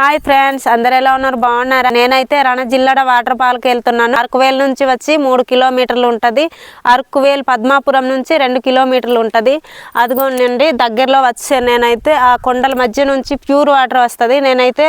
Hi friends అందరు ఎలా ఉన్నారు? బాగున్నారా? నేనైతే రణజిల్లడ వాటర్ పార్క్ వెళ్తున్నాను. అరకువేల్ నుంచి వచ్చి మూడు కిలోమీటర్లు ఉంటుంది. అరకువేల్ పద్మాపురం నుంచి రెండు కిలోమీటర్లు ఉంటుంది. అదిగోండి దగ్గరలో వచ్చే నేనైతే ఆ కొండల మధ్య నుంచి ప్యూర్ వాటర్ వస్తుంది. నేనైతే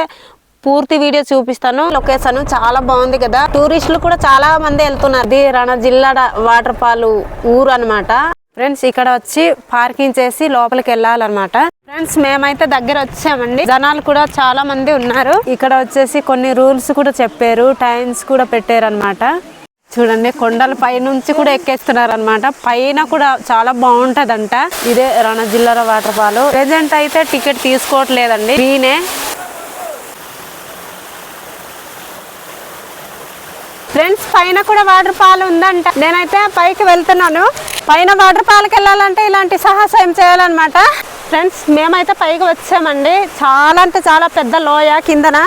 పూర్తి వీడియో చూపిస్తాను. లొకేషన్ చాలా బాగుంది కదా. టూరిస్టులు కూడా చాలా మంది వెళ్తున్నారు. ఇది రణజిల్లడ వాటర్ పాలు ఊరు అన్నమాట. ఫ్రెండ్స్ ఇక్కడ వచ్చి పార్కింగ్ చేసి లోపలికి వెళ్ళాలన్నమాట. ఫ్రెండ్స్ మేమైతే దగ్గర వచ్చామండి. జనాలు కూడా చాలా మంది ఉన్నారు. ఇక్కడ వచ్చేసి కొన్ని రూల్స్ కూడా చెప్పారు టైమ్స్ కూడా పెట్టారు అనమాట చూడండి కొండల పై నుంచి కూడా ఎక్కేస్తున్నారు అనమాట పైన కూడా చాలా బాగుంటదంట. ఇదే రణజిల్లర వాటర్ ఫాల్ ప్రెసెంట్ అయితే టికెట్ తీసుకోవట్లేదండి. ఫ్రీనే ఫ్రెండ్స్ పైన కూడా వాటర్ ఫాల్ ఉందంట. నేనైతే పైకి వెళ్తున్నాను. పైన వాటర్ ఫాల్కి వెళ్ళాలంటే ఇలాంటి సాహసం చేయాలన్నమాట? ఫ్రెండ్స్ మేమైతే పైకి వచ్చామండి. చాలా అంటే చాలా పెద్ద లోయ కిందన.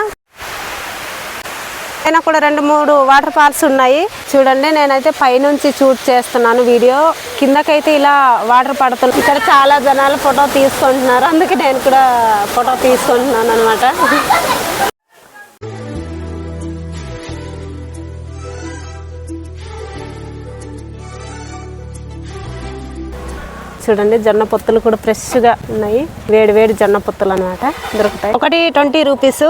పైన కూడా రెండు మూడు వాటర్ ఫాల్స్ ఉన్నాయి. చూడండి నేనైతే పైనుంచి షూట్ చేస్తున్నాను వీడియో. కిందకైతే ఇలా వాటర్ పడుతున్నాను ఇక్కడ చాలా జనాలు ఫోటో తీసుకుంటున్నారు. అందుకే నేను కూడా ఫోటో తీసుకుంటున్నాను అనమాట చూడండి జొన్న పొత్తులు కూడా ఫ్రెష్గా ఉన్నాయి. వేడి వేడి జొన్న పొత్తులు అనమాట దొరుకుతాయి. ఒకటి ట్వంటీ రూపీస్.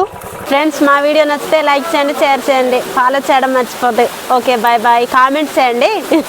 ఫ్రెండ్స్ మా వీడియో నచ్చితే లైక్ చేయండి షేర్ చేయండి. ఫాలో చేయడం మర్చిపోద్ది. ఓకే బాయ్ బాయ్ కామెంట్ చేయండి.